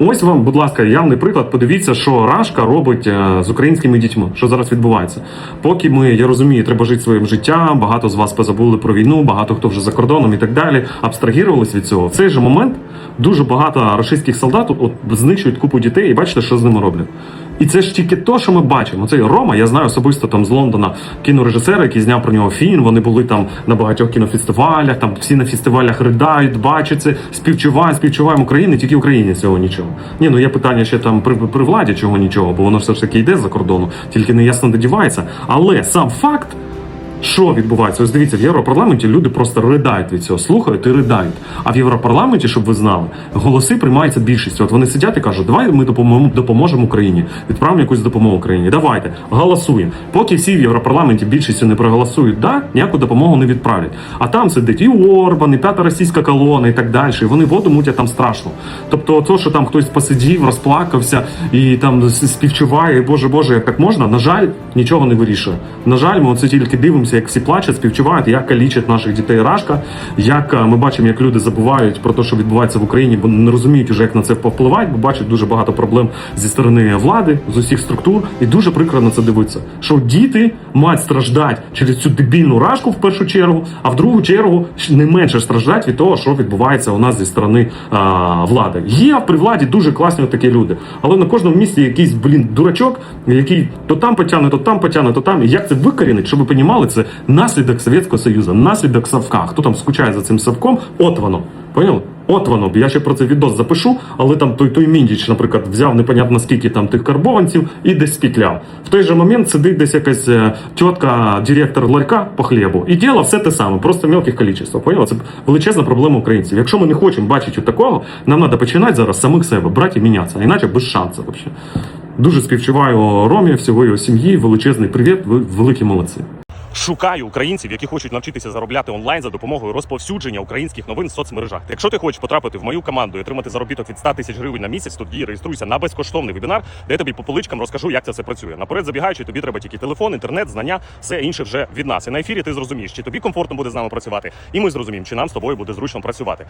Ось вам, будь ласка, явний приклад. Подивіться, що Рашка робить е, з українськими дітьми, що зараз відбувається. Поки ми, я розумію, треба жити своїм життям. Багато з вас позабули про війну, багато хто вже за кордоном і так далі. Абстрагірувались від цього. В цей же момент дуже багато російських солдат от знищують купу дітей, і бачите, що з ними роблять. І це ж тільки то, що ми бачимо. Цей Рома, я знаю особисто там з Лондона кінорежисера, який зняв про нього фільм. Вони були там на багатьох кінофестивалях. Там всі на фестивалях ридають, бачаться, співчувають, співчуваємо України, тільки Україні цього нічого. Ні, ну є питання ще там при, при владі чого нічого, бо воно все ж таки йде за кордону, тільки не ясно де дівається. Але сам факт. Що відбувається? Ось дивіться, в Європарламенті люди просто ридають від цього, слухають і ридають. А в Європарламенті, щоб ви знали, голоси приймаються більшістю. От вони сидять і кажуть, давай ми допоможемо, Україні, відправимо якусь допомогу Україні. Давайте голосуємо. Поки всі в Європарламенті більшістю не проголосують, да, ніяку допомогу не відправлять. А там сидить і Орбан, і п'ята російська колона, і так далі. І вони воду мутять там страшно. Тобто, то, що там хтось посидів, розплакався і там співчуває, і, боже Боже, як так можна, на жаль, нічого не вирішує. На жаль, ми оце тільки дивимося, як всі плачуть, співчувають, як калічать наших дітей рашка, як е, ми бачимо, як люди забувають про те, що відбувається в Україні, бо не розуміють уже, як на це повпливають, бо бачать дуже багато проблем зі сторони влади, з усіх структур, і дуже прикро на це дивитися. Що діти мають страждати через цю дебільну рашку в першу чергу, а в другу чергу не менше страждати від того, що відбувається у нас зі сторони а, влади. Є при владі дуже класні такі люди, але на кожному місці якийсь блін дурачок, який то там потягне, то там потягне, то там. І як це викорінить, щоб ви розуміли, це наслідок Совєтського Союзу, наслідок Савка. Хто там скучає за цим Савком? От воно. Поняли? От воно. Я ще про це відос запишу, але там той той міндіч, наприклад, взяв непонятно скільки там тих карбованців і десь спітляв. В той же момент сидить десь якась е, тітка, директор ларька по хлібу, і діло все те саме, просто в мелких кількостях. Поняли? Це величезна проблема українців. Якщо ми не хочемо бачити такого, нам треба починати зараз самих себе, брати і мінятися, іначе без шансу взагалі. Дуже співчуваю Ромі, всього його сім'ї. Величезний привіт, ви великі молодці. Шукаю українців, які хочуть навчитися заробляти онлайн за допомогою розповсюдження українських новин в соцмережах. Якщо ти хочеш потрапити в мою команду і отримати заробіток від 100 тисяч гривень на місяць, тоді реєструйся на безкоштовний вебінар, де я тобі по поличкам розкажу, як це все працює. Наперед забігаючи, тобі треба тільки телефон, інтернет, знання, все інше вже від нас. І на ефірі ти зрозумієш, чи тобі комфортно буде з нами працювати, і ми зрозуміємо, чи нам з тобою буде зручно працювати.